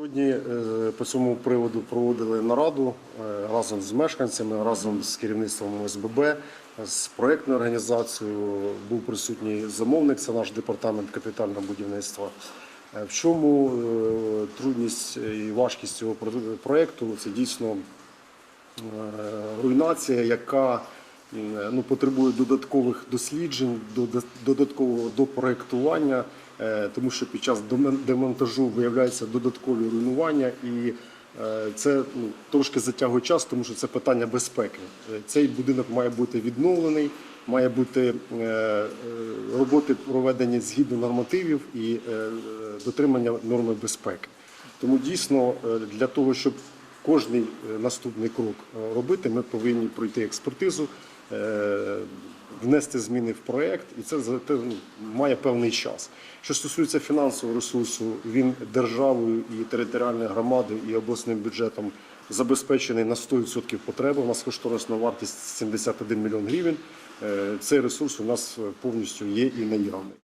Сьогодні е, по цьому приводу проводили нараду е, разом з мешканцями, разом з керівництвом ОСББ, з проектною організацією. Був присутній замовник, це наш департамент капітального будівництва. Е, В чому трудність і важкість цього про- проекту? Це дійсно руйнація, яка ну, потребує додаткових досліджень, дода- додаткового допроектування, е, тому що під час демонтажу виявляються додаткові руйнування і е, це ну, трошки затягує час, тому що це питання безпеки. Е, Цей будинок має бути відновлений, має бути е, е, роботи проведені згідно нормативів і е, е, дотримання норми безпеки. Тому дійсно е, для того, щоб кожний е, наступний крок е, робити, ми повинні пройти експертизу, е, внести зміни в проект, і це ну, має певний час. Що стосується фінансового ресурсу, він державою і територіальною громадою і обласним бюджетом забезпечений на 100% потреби. У нас кошторисна вартість 71 мільйон гривень. Е, Цей ресурс у нас е, повністю є і наявний.